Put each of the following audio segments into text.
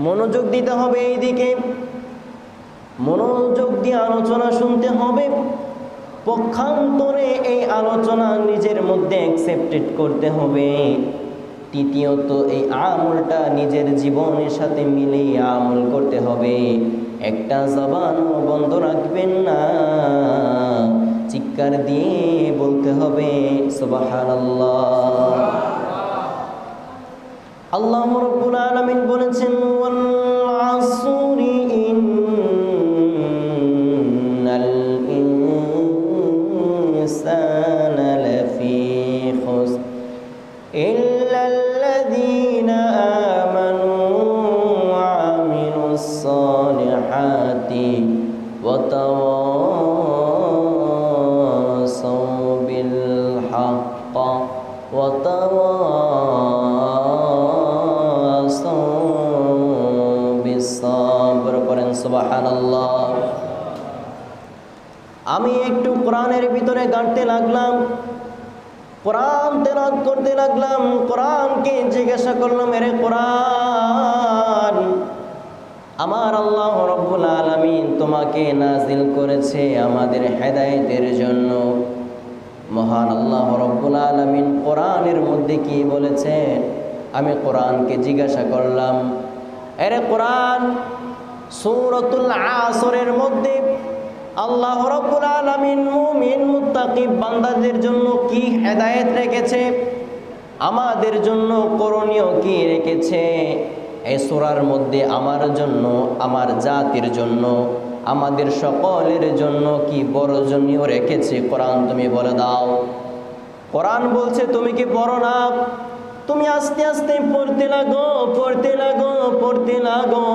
মনোযোগ দিতে হবে এই দিকে মনোযোগ দিয়ে আলোচনা শুনতে হবে। পক্ষান্তরে এই আলোচনা নিজের মধ্যে অ্যাকসেপ্টেড করতে হবে। তৃতীয়ত, এই আমলটা নিজের জীবনের সাথে মিলিয়ে আমল করতে হবে। একটা জবানও বন্ধ রাখবেন না। চিৎকার দিয়ে বলতে হবে, সুবহানাল্লাহ। আল্লাহ রব্বুল আলামিন বলেছেন কোরআনের ভিতরে গাঁটতে লাগলাম, কোরআন তেলাওয়াত করতে লাগলাম, কোরআনকে জিজ্ঞাসা করলাম, এরে কোরআন, আমার আল্লাহ রব্বুল আলামিন তোমাকে নাজিল করেছে আমাদের হেদায়েতের জন্য। মহান আল্লাহ রব্বুল আলামিন কোরআনের মধ্যে কি বলেছেন? আমি কোরআনকে জিজ্ঞাসা করলাম, এরে কোরআন, সূরাতুল আসরের মধ্যে আল্লাহ রব্বুল আলামিন মুমিন মুত্তাকিব বান্দাদের জন্য কি হেদায়েত রেখেছে? আমাদের জন্য করণীয় কি রেখেছে? এই সূরার মধ্যে আমার জন্য, আমার জাতির জন্য, আমাদের সকলের জন্য কি বড়জনীয় রেখেছে? কোরআন তুমি বলে দাও। কোরআন বলছে, তুমি কি পড়ো না? তুমি আস্তে আস্তে পড়তে লাগো পড়তে লাগো পড়তে লাগো।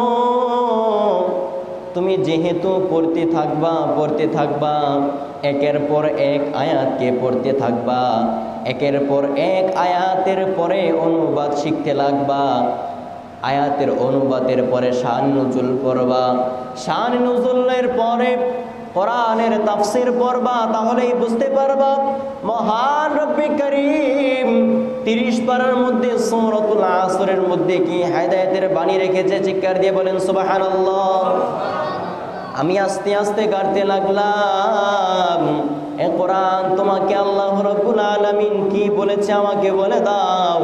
তুমি যেহেতু পড়তে থাকবা পড়তে থাকবা, একের পর এক আয়াতকে পড়তে থাকবা, একের পর এক আয়াতের পরে অনুবাদ শিখতে লাগবা, আয়াতের অনুবাদের পরে শান নজুল পড়বা, শান নজুলের পরে কোরআনের তাফসির পড়বা, তাহলেই বুঝতে পারবা, মহান রব্বি করিম তিরিশ পারার মধ্যে সৌরতুল আসরের মধ্যে কি হায়দায়তের বাণী রেখেছে? চিৎকার দিয়ে বলেন, সুবহানাল্লাহ। আমি আস্তে আস্তে গাড়তে লাগলাম। এ কোরআন তোমাকে আল্লাহ রব্বুল আলামিন কি বলেছে আমাকে বলে দাও।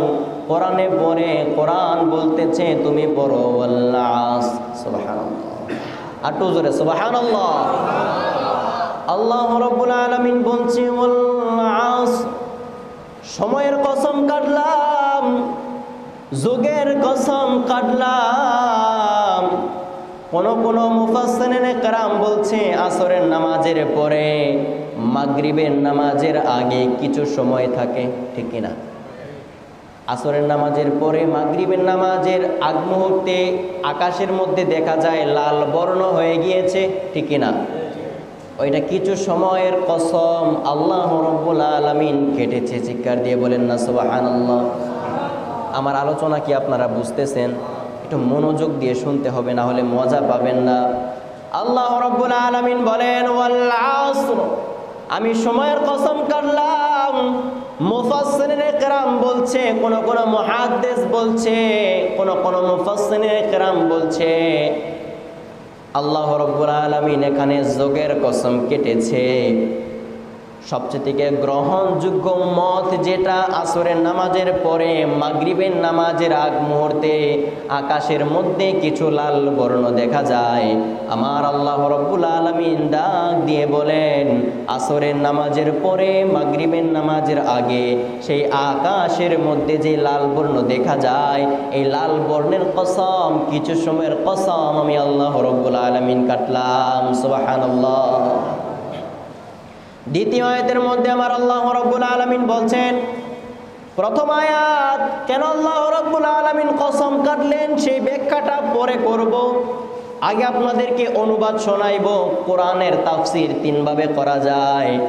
কোরআনে পরে কোরআন বলতেছে, তুমি পড়ো আল্লাহ সুবহানাল্লাহ। আটু জোরে, সুবহানাল্লাহ। আল্লাহ রব্বুল আলামিন বলছে সময়ের কসম কাটলাম, যুগের কসম কাটলাম। কোনো কোনো মুফাসনের কারাম বলছে আসরের নামাজের পরে, মাগরিবের নামাজের আগে কিছু সময় থাকে, ঠিক কিনা? আসরের নামাজের পরে, মাগরিবের নামাজের আগ মুহূর্তে আকাশের মধ্যে দেখা যায় লাল বর্ণ হয়ে গিয়েছে, ঠিক কিনা? ওইটা কিছু সময়ের কসম আল্লাহ রব্বুল আলমিন কেটেছে। চিকার দিয়ে বলেন না সুবাহ আমার আলোচনা কি আপনারা বুঝতেছেন? একটু মনোযোগ দিয়ে শুনতে হবে, না হলে মজা পাবেন না। আল্লাহ রব্বুল আলামিন বলেন আমি সময়ের কসম কাটলাম। কেরাম বলছে, কোন কোন মুহাদ্দিস বলছে, কোন কোন মুফাসসিনেরাম বলছে, আল্লাহ রব্বুল আলামিন এখানে যোগের কসম কেটেছে। সবচেয়ে গ্রহণযোগ্য মত যেটা আসরের নামাজের পরে, মাগরিবের নামাজের আগ মুহূর্তে আকাশের মধ্যে কিছু লাল বর্ণ দেখা যায়। আমার আল্লাহ রব্বুল আলমিন ডাক দিয়ে বলেন, আসরের নামাজের পরে, মাগরিবের নামাজের আগে সেই আকাশের মধ্যে যে লাল বর্ণ দেখা যায়, এই লাল বর্ণের কসম, কিছু সময়ের কসম আমি আল্লাহ রব্বুল আলমিন কাটলাম। সুবাহান্লাহ দ্বিতীয় আয়াতের মধ্যে আমার আল্লাহ রব্বুল আলমিন বলছেন, প্রথম আয়াত, কেন আল্লাহ রব্বুল আলমিন কসম কাটলেন? সেই ব্যাখ্যাটা পরে করব। আগে আপনাদেরকে অনুবাদ শোনাইব, কোরআনের তাফসির তিনভাবে করা যায়।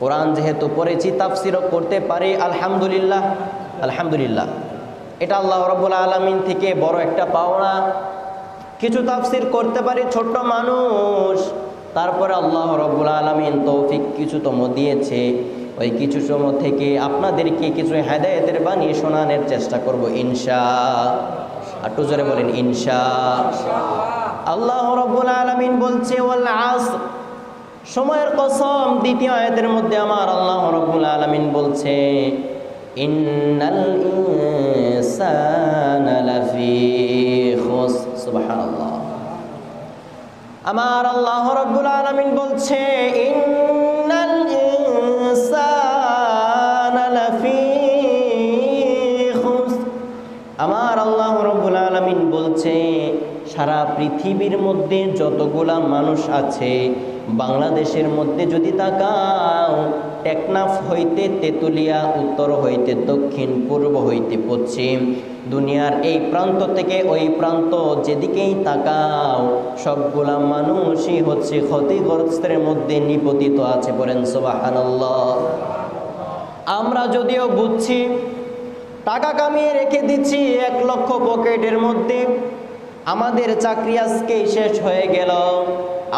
কোরআন যেহেতু পড়েছি, তাফসিরও করতে পারি, আলহামদুলিল্লাহ আলহামদুলিল্লাহ। এটা আল্লাহ রব্বুল আলমিন থেকে বড় একটা পাওনা। কিছু তাফসির করতে পারি, ছোট্ট মানুষ। তারপরে আল্লাহ রব্বুল আলমিন তৌফিক কিছু তম দিয়েছে। ওই কিছু সময় থেকে আপনাদেরকে কিছু হেদায়েতের বাণী শোনানোর চেষ্টা করব ইনশা। একটু জোরে বলেন, ইনশা। আল্লাহ রব্বুল আলামিন বলছে সময়ের কসম, দ্বিতীয় আয়াতের মধ্যে আমার আল্লাহ রব্বুল আলামিন বলছে, ইন্নাল ইনসানা লাফি খুস সুবহানাল্লাহ আমার আল্লাহ রব্বুল আলমিন বলছে আমার আল্লাহ রব্বুল আলমিন বলছে, সারা পৃথিবীর মধ্যে যতগুলা মানুষ আছে, বাংলাদেশের মধ্যে যদি তাকাও টেকনাফ হইতে তেতুলিয়া, উত্তর হইতে দক্ষিণ, পূর্ব হইতে পশ্চিম। দুনিয়ার এই প্রান্ত থেকে ওই প্রান্ত যেদিকেই তাকাও, সবগুলা মানুষই হচ্ছে ক্ষতিগ্রস্তের মধ্যে নিপতিত আছে বলেন সোবাহানাল্লাহ। আমরা যদিও বুঝছি, টাকা কামিয়ে রেখে দিচ্ছি এক লক্ষ পকেটের মধ্যে, আমাদের চাকরি আজকেই শেষ হয়ে গেল।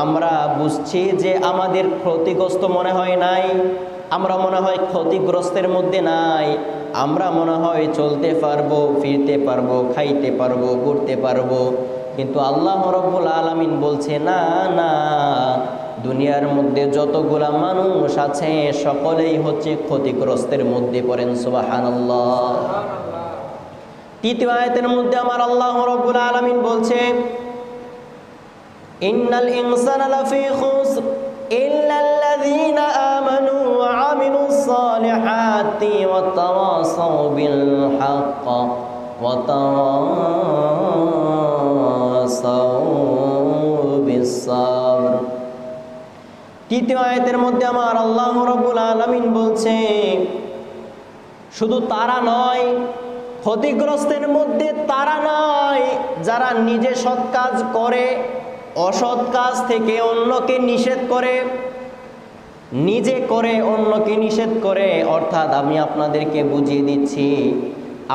আমরা বুঝছি যে আমাদের ক্ষতিগ্রস্ত মনে হয় নাই। আমরা মনে হয় ক্ষতিগ্রস্তের মধ্যে নাই। আমরা মনে হয় চলতে পারব, ফিরতে পারব, খাইতে পারব, ঘুরতে পারব। কিন্তু আল্লাহ রব্বুল আলামিন বলছে, না না, দুনিয়ার মধ্যে যতগুলা মানুষ আছে, সকলেই হচ্ছে ক্ষতিগ্রস্তের মধ্যে পড়েন, সুবহানাল্লাহ। তৃতীয় আয়াতের মধ্যে আমার আল্লাহ রব্বুল আলামিন বলছে, ইন্নাল ইনসানা লাফি খুসর ইল্লাল্লাযীনা হaqq ওয়া তাওয়াসাউ বিস সাবর তৃতীয় আয়াতের মধ্যে আমার আল্লাহ রব্বুল আলামিন বলছে, শুধু তারা নয়, ক্ষতিগ্রস্তের মধ্যে তারা নয়, যারা নিজে সৎ কাজ করে, অসৎ কাজ থেকে অন্যকে নিষেধ করে নিজে করে, অন্যকে নিষেধ করে, অর্থাৎ আমি আপনাদেরকে বুঝিয়ে দিচ্ছি,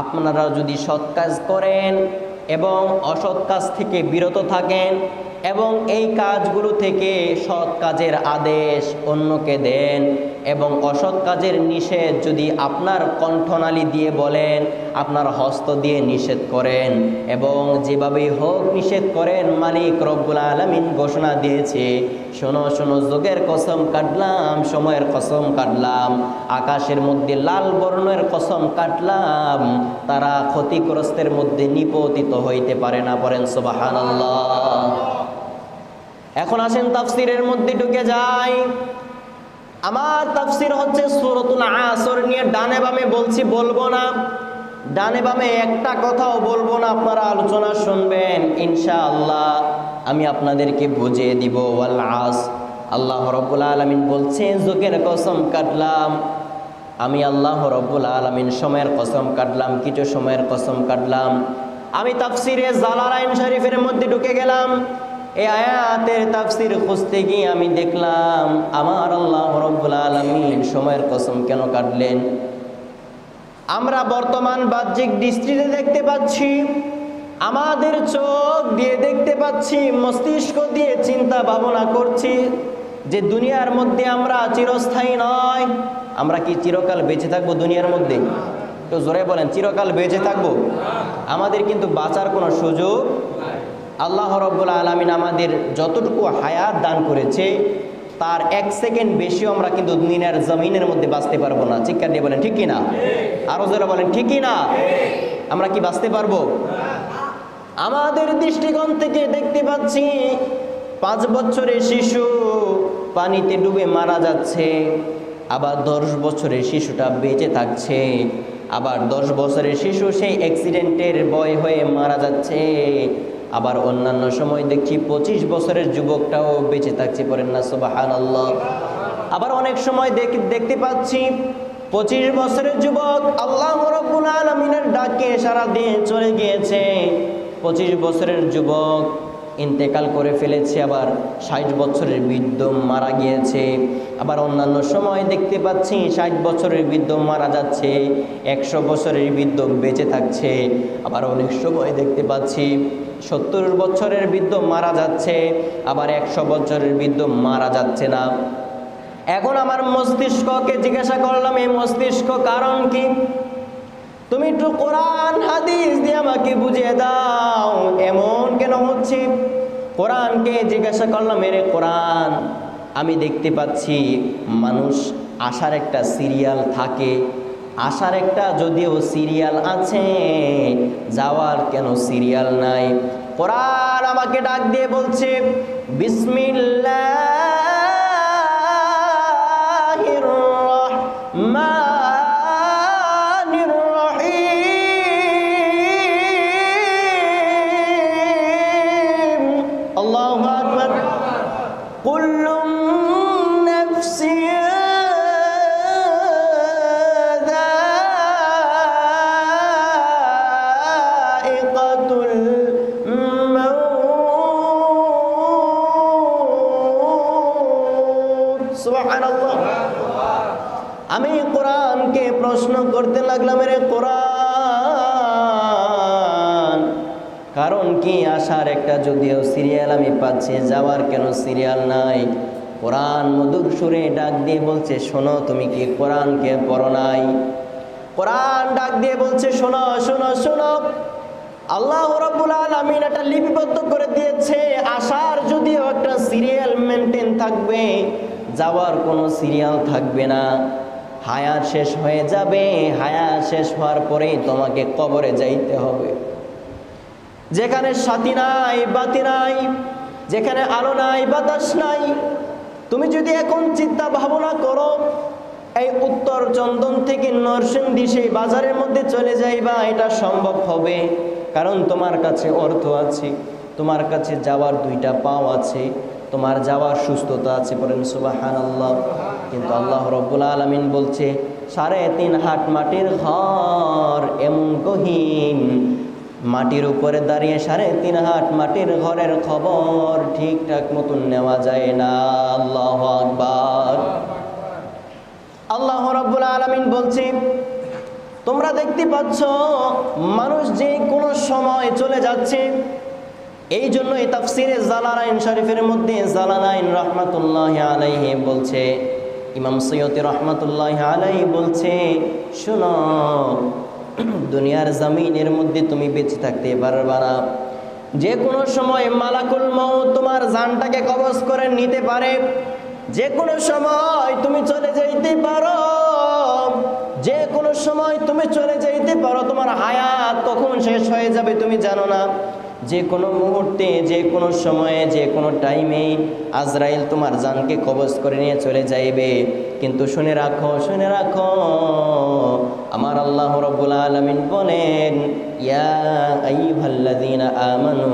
আপনারা যদি সৎ কাজ করেন এবং অসৎ কাজ থেকে বিরত থাকেন এবং এই কাজগুলো থেকে সৎ কাজের আদেশ অন্যকে দেন এবং অসৎ কাজের নিষেধ যদি আপনার কণ্ঠনালী দিয়ে বলেন, আপনার হস্ত দিয়ে নিষেধ করেন এবং যেভাবেই হোক নিষেধ করেন, মালিক রব্বুল আলমিন ঘোষণা দিয়েছে শোনো শোনো, যোগের কসম কাটলাম, সময়ের কসম কাটলাম, আকাশের মধ্যে লাল বর্ণের কসম কাটলাম, তারা ক্ষতিগ্রস্তের মধ্যে নিপতিত হইতে পারে না, বলেন সোবাহান এখন আসেন তাফসিরের মধ্যে ঢুকে যাই। আমার তাফসির হচ্ছে সুরতুল আসর নিয়ে ডানে বামে বলছি, বলব না। ডানে বামে একটা কথাও বলব না, আপনারা আলোচনা শুনবেন, ইনশাআল্লাহ। আমি আপনাদেরকে বুঝিয়ে দিব, ওয়াল আস। আল্লাহ রব্বুল আলমিন বলছে যোগের কসম কাটলাম। আমি আল্লাহ রব্বুল আলমিন সময়ের কসম কাটলাম, কিছু সময়ের কসম কাটলাম। আমি তাফসিরে জালালাইন শরীফের মধ্যে ঢুকে গেলাম। এই আয়াতের তাফসির খুঁজতে গিয়ে আমি দেখলাম, আমার আল্লাহ রব্বুল আলমিন সময়ের কসম কেন কাটলেন? আমরা বর্তমান বাহ্যিক দৃষ্টিতে দেখতে পাচ্ছি আমাদের চোখ দিয়ে দেখতে পাচ্ছি, মস্তিষ্ক দিয়ে চিন্তা ভাবনা করছি যে দুনিয়ার মধ্যে আমরা চিরস্থায়ী নয় আমরা কি চিরকাল বেঁচে থাকব দুনিয়ার মধ্যে? তো জোরে বলেন, চিরকাল বেঁচে থাকব? আমাদের কিন্তু বাঁচার কোনো সুযোগ আল্লাহ রব্বুল আলমিন আমাদের যতটুকু হায়াত দান করেছে, তার এক সেকেন্ড বেশিও আমরা কিন্তু দুনিয়ার জমিনের মধ্যে বাঁচতে পারব না। চিৎকার দিয়ে বলেন, ঠিক কিনা? আরও যারা বলেন, ঠিক কিনা? আমরা কি বাঁচতে পারব? আমাদের দৃষ্টিকোণ থেকে দেখতে পাচ্ছি পাঁচ বছরের শিশু পানিতে ডুবে মারা যাচ্ছে। আবার দশ বছরের শিশুটা বেঁচে থাকছে। আবার দশ বছরের শিশু সেই অ্যাক্সিডেন্টের বয় হয়ে মারা যাচ্ছে। আবার অন্যান্য সময় দেখছি পঁচিশ বছরের যুবকটাও বেঁচে থাকছে পড়েন না সোবাহান আবার অনেক সময় দেখ, দেখতে পাচ্ছি পঁচিশ বছরের যুবক আল্লাহ রব্বুল আলমিনের ডাকে সারা দিয়ে চলে গিয়েছে। পঁচিশ বছরের যুবক ইন্তেকাল করে ফেলেছে, আবার ষাট বছরের বৃদ্ধ মারা গিয়েছে। আবার অন্যান্য সময় দেখতে পাচ্ছি, ষাট বছরের বৃদ্ধ মারা যাচ্ছে, একশো বছরের বৃদ্ধ বেঁচে থাকছে। আবার অনেক সময় দেখতে পাচ্ছি, সত্তর বছরের বৃদ্ধ মারা যাচ্ছে, আবার একশো বছরের বৃদ্ধ মারা যাচ্ছে না। এখন আমার মস্তিষ্ককে জিজ্ঞাসা করলাম, এই মস্তিষ্ক কারণ কি? তুমি একটু কোরআন, হাদিস দিয়ে আমাকে বুঝিয়ে দাও। এমন কেন হচ্ছে? কোরআনকে জিজ্ঞাসা করলাম, এরে কোরআন, আমি দেখতে পাচ্ছি মানুষ আসার একটা সিরিয়াল থাকে। আসার একটা যদিও সিরিয়াল আছে, যাওয়ার কেন সিরিয়াল নাই? কোরআন আমাকে ডাক দিয়ে বলছে বিসমিল্লাহির আমি কোরআনকে প্রশ্ন করতে লাগলাম রে কোরআন। কারণ কি আসার একটা যদিও সিরিয়াল আমি পাচ্ছি, যাওয়ার কেন সিরিয়াল নাই? কোরআন মধুর সুরে ডাক দিয়ে বলছে, শোনো, তুমি কি কোরআনকে পড়ো নাই? কোরআন ডাক দিয়ে বলছে, শোনো শোনো শোনো। আল্লাহ রব্বুল আলামিন এটা লিপিবদ্ধ করে দিয়েছে, আসার যদিও একটা সিরিয়াল মেনটেন থাকবে। যাওয়ার কোনো সিরিয়াল থাকবে না। হায়াত শেষ হয়ে যাবে, হায়াত শেষ হওয়ার পরেই তোমাকে কবরে যাইতে হবে। যেখানে সাথী নাই, বাতি নাই, যেখানে আলো নাই, বাতাস নাই, তুমি যদি এখন চিন্তা ভাবনা করো, এই উত্তর চন্দন থেকে নরসিংদী সেই বাজারের মধ্যে চলে যাইবা, এটা সম্ভব হবে। কারণ তোমার কাছে অর্থ আছে, তোমার কাছে যাওয়ার দুইটা পাও আছে। তোমার যাওয়ার সুস্থতা আছে বলেন সুবাহান আল্লাহ কিন্তু আল্লাহ রব্বুল আলমিন বলছে, সাড়ে তিন হাট মাটির ঘর এমন গহীন, মাটির উপরে দাঁড়িয়ে সাড়ে তিন হাট মাটির ঘরের খবর ঠিকঠাক মতন নেওয়া যায় না। আল্লাহ আকবার। আল্লাহ রব্বুল আলমিন বলছে, তোমরা দেখতে পাচ্ছ, মানুষ যে কোনো সময় চলে যাচ্ছে এই জন্য এই তাফসিরে জালালাইন শরীফের মধ্যে জালালাইন রহমাতুল্লাহ আলাইহি বলছে, ইমাম সৈয়দ রহমাতুল্লাহ আলাইহি বলছে, শোনো, দুনিয়ার জমিনের মধ্যে তুমি বেঁচে থাকতে পারবা না। যে কোনো সময় মালাকুল মৌ তোমার জানটাকে কবজ করে নিতে পারে। যে কোনো সময় তুমি চলে যাইতে পারো। যে কোনো সময় তুমি চলে যাইতে পারো, তোমার হায়াত কখন শেষ হয়ে যাবে তুমি জানো না। যে কোনো মুহূর্তে, যে কোনো সময়ে, যে কোনো টাইমে আজরাইল তোমার জানকে কবজ করে নিয়ে চলে যাইবে। কিন্তু শুনে রাখো শুনে রাখো, আমার আল্লাহ রব্বুল আলমিন বলেন, ইয়া আমানু,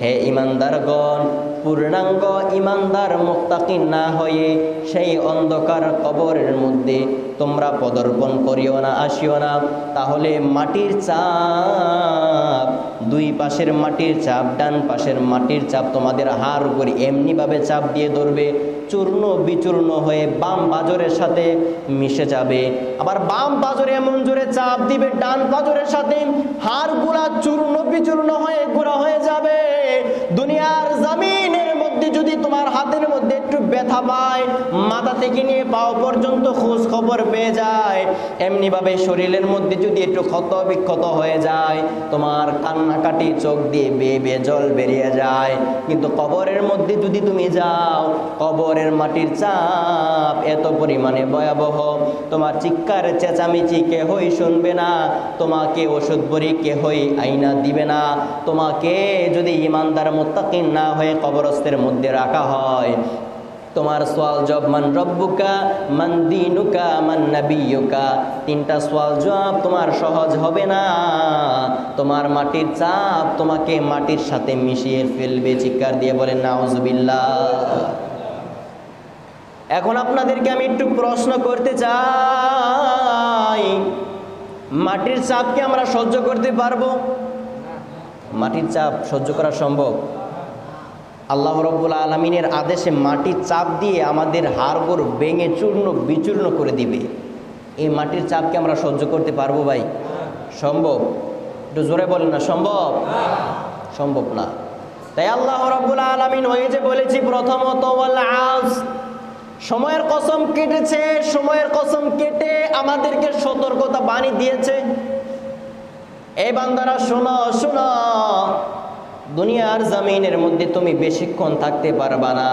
হে ইমানদারগণ পূর্ণাঙ্গ ইমানদার মুক্তাকিন না হয়ে সেই অন্ধকার কবরের মধ্যে তোমরা পদর্পণ করিও না, আসিও না। তাহলে মাটির চাপ, দুই পাশের মাটির চাপ, ডান পাশের মাটির চাপ তোমাদের হার উপরে এমনিভাবে চাপ দিয়ে ধরবে। চূর্ণ বিচূর্ণ হয়ে বাম বাজরের সাথে মিশে যাবে। আবার বাম বাজরে এমন জোরে চাপ দিবে, ডান বাজরের সাথে হাড়গুলা চূর্ণ বিচূর্ণ হয়ে গুঁড়া হয়ে যাবে। দুনিয়ার যদি তোমার হাতের মধ্যে একটু ব্যথা পায়, মাথা থেকে নিয়ে পাও পর্যন্ত খোঁজ খবর পেয়ে যায়। এমনিভাবে শরীরের মধ্যে যদি একটু ক্ষত বিক্ষত হয়ে যায়, তোমার কান্নাকাটি চোখ দিয়ে বেয়ে বেয়ে জল বেরিয়ে যায়। কিন্তু কবরের মধ্যে যদি তুমি যাও, কবরের মাটির চাপ এত পরিমাণে ভয়াবহ। তোমার চিৎকার, চেঁচামেচি কেহই শুনবে না, তোমাকে ওষুধ বড়ি কেহই আইনা দিবে না। তোমাকে যদি ইমানদার মোত্তাকিন না হয়ে কবরস্থের মধ্যে রাখা হয়। তোমার সোয়াল জব মান রব্বুকা, মান দিনুকা, মান নাবিয়ুকা। তিনটা সোয়াল জব তোমার সহজ হবে না। তোমার মাটির চাপ তোমাকে মাটির সাথে মিশিয়ে ফেলবে। চিৎকার দিয়ে বলেন, নাউজুবিল্লাহ। এখন আপনাদেরকে আমি একটু প্রশ্ন করতে চাই। মাটির চাপকে আমরা সহ্য করতে পারব? মাটির চাপ সহ্য করা সম্ভব? আল্লাহ রব্বুল আলমিনের আদেশে মাটির চাপ দিয়ে আমাদের হাড়গোড় ভেঙে চূর্ণ, বিচূর্ণ করে দিবে। এই মাটির চাপকে আমরা সহ্য করতে পারব ভাই? সম্ভব? একটু জোরে বলেন না, সম্ভব? সম্ভব না। তাই আল্লাহ রব্বুল আলমিন ওই যে বলেছি, প্রথমত সময়ের কসম কেটেছে, সময়ের কসম কেটে আমাদেরকে সতর্কতা বাণী দিয়েছে। এই বান্দারা, শোনো শোনো। দুনিয়ার জামিনের মধ্যে তুমি বেশিক্ষণ থাকতে পারবা না।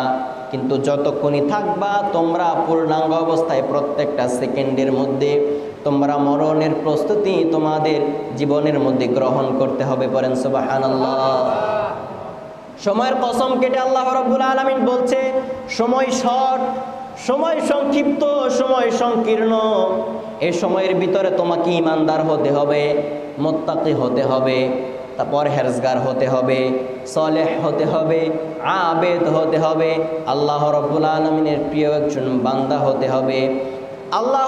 কিন্তু যতক্ষণই থাকবা, তোমরা পূর্ণাঙ্গ অবস্থায় প্রত্যেকটা সেকেন্ডের মধ্যে তোমরা মরণের প্রস্তুতি তোমাদের জীবনের মধ্যে গ্রহণ করতে হবে পরেন সময়ের কসম কেটে আল্লাহ রব্বুল আলমিন বলছে, সময় শর্ট, সময় সংক্ষিপ্ত, সময় সংকীর্ণ। এ সময়ের ভিতরে তোমাকে ইমানদার হতে হবে, মোত্তাকি হতে হবে। তারপর হেরজগার হতে হবে, সলেহ হতে হবে, আবেদ হতে হবে, আল্লাহ রব্বুল আলমিনের প্রিয় একজন বান্দা হতে হবে। আল্লাহ